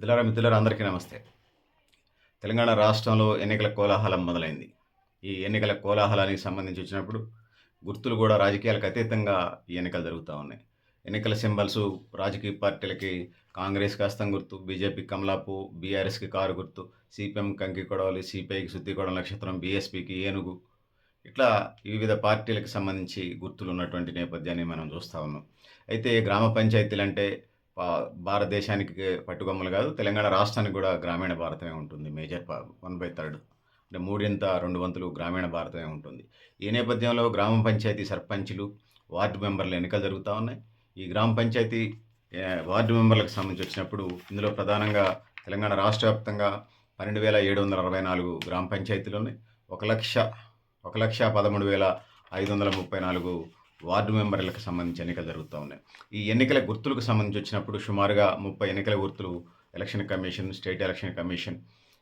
మిత్రులారా మిత్రులారా అందరికీ నమస్తే. తెలంగాణ రాష్ట్రంలో ఎన్నికల కోలాహలం మొదలైంది. ఈ ఎన్నికల కోలాహలానికి సంబంధించి వచ్చినప్పుడు గుర్తులు కూడా రాజకీయాలకు అతీతంగా ఈ ఎన్నికలు జరుగుతూ ఉన్నాయి. ఎన్నికల సింబల్స్ రాజకీయ పార్టీలకి కాంగ్రెస్కి హస్తం గుర్తు బీజేపీ కమలాపు బీఆర్ఎస్కి కారు గుర్తు సిపిఎం కంకి కొడవలి సిపిఐకి సుత్తికొడవ నక్షత్రం బీఎస్పీకి ఏనుగు. ఇట్లా వివిధ పార్టీలకు సంబంధించి గుర్తులు ఉన్నటువంటి నేపథ్యాన్ని మనం చూస్తూ ఉన్నాం. అయితే గ్రామ పంచాయతీలు అంటే భారతదేశానికి పట్టుకొమ్మలు కాదు తెలంగాణ రాష్ట్రానికి కూడా గ్రామీణ భారతమే ఉంటుంది మేజర్ వన్ బై థర్డ్. అంటే మూడింత రెండు వంతులు గ్రామీణ భారతమే ఉంటుంది. ఈ నేపథ్యంలో గ్రామ పంచాయతీ సర్పంచులు వార్డు మెంబర్ల ఎన్నికలు జరుగుతూ ఉన్నాయి. ఈ గ్రామ పంచాయతీ వార్డు మెంబర్లకు సంబంధించి వచ్చినప్పుడు ఇందులో ప్రధానంగా తెలంగాణ రాష్ట్ర వ్యాప్తంగా పన్నెండు వేల ఏడు వందల అరవై నాలుగు గ్రామ పంచాయతీలు ఉన్నాయి. ఒక లక్ష ఒక లక్ష పదమూడు వేల ఐదు వందల ముప్పై నాలుగు వార్డు మెంబర్లకు సంబంధించి ఎన్నికలు జరుగుతూ ఉన్నాయి. ఈ ఎన్నికల గుర్తులకు సంబంధించి వచ్చినప్పుడు సుమారుగా ముప్పై ఎన్నికల గుర్తులు election commission state election commission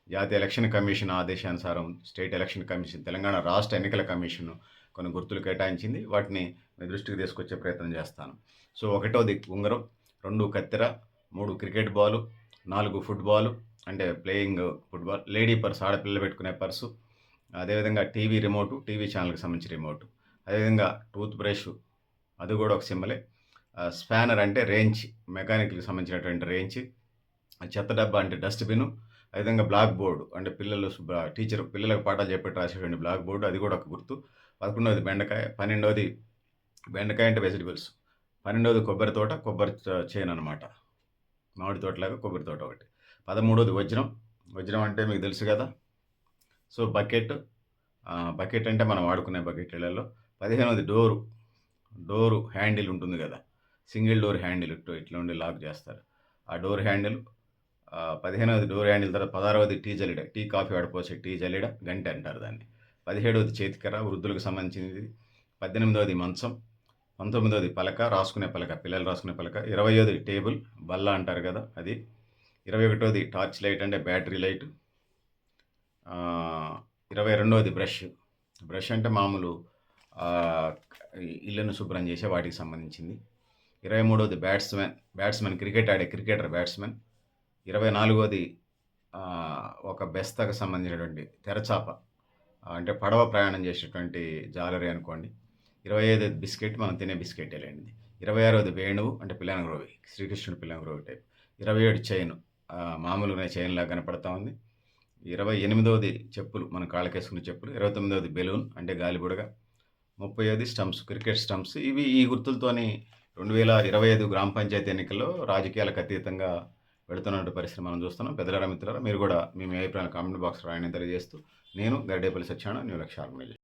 జాతీయ ఎలక్షన్ కమిషన్ ఆదేశానుసారం స్టేట్ ఎలక్షన్ కమిషన్ తెలంగాణ రాష్ట్ర ఎన్నికల కమిషన్ కొన్ని గుర్తులు కేటాయించింది. వాటిని మీ దృష్టికి తీసుకొచ్చే ప్రయత్నం చేస్తాను. సో ఒకటోది ఉంగరం రెండు కత్తెర మూడు క్రికెట్ బాలు నాలుగు ఫుట్బాల్ అంటే ప్లేయింగ్ ఫుట్బాల్ లేడీ పర్స్ ఆడపిల్లలు పెట్టుకునే పర్సు అదేవిధంగా టీవీ రిమోటు టీవీ ఛానల్కి సంబంధించిన రిమోట్. అదేవిధంగా టూత్ బ్రష్ అది కూడా ఒక సింబలే. స్పానర్ అంటే రేంజ్ మెకానిక్కి సంబంధించినటువంటి రేంజ్ చెత్త డబ్బా అంటే డస్ట్బిన్ అదేవిధంగా బ్లాక్ బోర్డు అంటే పిల్లలు టీచర్ పిల్లలకు పాఠాలు చెప్పేట రాసేటువంటి బ్లాక్ బోర్డు అది కూడా ఒక గుర్తు. పదకొండవది బెండకాయ పన్నెండవది బెండకాయ అంటే వెజిటబుల్స్ పన్నెండవది కొబ్బరి తోట కొబ్బరి చేను అనమాట మామిడి తోటలాగా కొబ్బరి తోట ఒకటి. పదమూడవది వజ్రం వజ్రం అంటే మీకు తెలుసు కదా. సో బకెట్ బకెట్ అంటే మనం వాడుకునే బకెట్లలో పదిహేనవది డోరు. డోరు హ్యాండిల్ ఉంటుంది కదా. సింగిల్ డోర్ హ్యాండిల్ ఇట్లా ఇట్లా ఉండి లాక్ చేస్తారు. ఆ డోర్ హ్యాండిల్ పదిహేనవది డోర్ హ్యాండిల్ తర్వాత పదహారవది టీ జలిడ టీ కాఫీ ఆడిపోసే టీ జలిడ గంట అంటారు దాన్ని. పదిహేడవది చేతికర వృద్ధులకు సంబంధించినది. పద్దెనిమిదవది మంచం పంతొమ్మిదవది పలక రాసుకునే పలక పిల్లలు రాసుకునే పలక. ఇరవయోది టేబుల్ బల్ల అంటారు కదా అది. ఇరవై ఒకటోది టార్చ్ లైట్ అంటే బ్యాటరీ లైట్. ఇరవై రెండవది బ్రష్. బ్రష్ అంటే మామూలు ఇళ్ళను శుభ్రం చేసే వాటికి సంబంధించింది. ఇరవై మూడవది బ్యాట్స్మెన్ బ్యాట్స్మెన్ క్రికెట్ ఆడే క్రికెటర్ బ్యాట్స్మెన్ ఇరవై నాలుగవది ఒక బెస్తకు సంబంధించినటువంటి తెరచాప అంటే పడవ ప్రయాణం చేసేటువంటి జాలరీ అనుకోండి. ఇరవై ఐదు బిస్కెట్ మనం తినే బిస్కెట్ వెళ్ళండి ఇరవై ఆరవది వేణువు అంటే పిల్లనగ్రోవి శ్రీకృష్ణుడు పిల్లనగ్రోవి టైప్. ఇరవై ఏడు చైన్ మామూలుగా చైన్ లాగా కనపడతా ఉంది. ఇరవై ఎనిమిదవది చెప్పులు మన కాళ్ళకేసుకునే చెప్పులు. ఇరవై తొమ్మిదవది బెలూన్ అంటే గాలిబుడగ. ముప్పై ఐదు స్టంప్స్ క్రికెట్ స్టంప్స్ ఇవి ఈ గుర్తులతోని రెండు వేల ఇరవై ఐదు గ్రామ పంచాయతీ ఎన్నికల్లో రాజకీయాలకు అతీతంగా వెళుతున్నటువంటి పరిస్థితి మనం చూస్తున్నాం. పెద్దలారా మిత్రులారా మీరు కూడా మీ మీ అభిప్రాయాలు కామెంట్ బాక్స్ రాయని తెలియజేస్తూ నేను గరిడేపల్లి సత్యాన న్యూ లక్ష్య ఆర్గనైజేషన్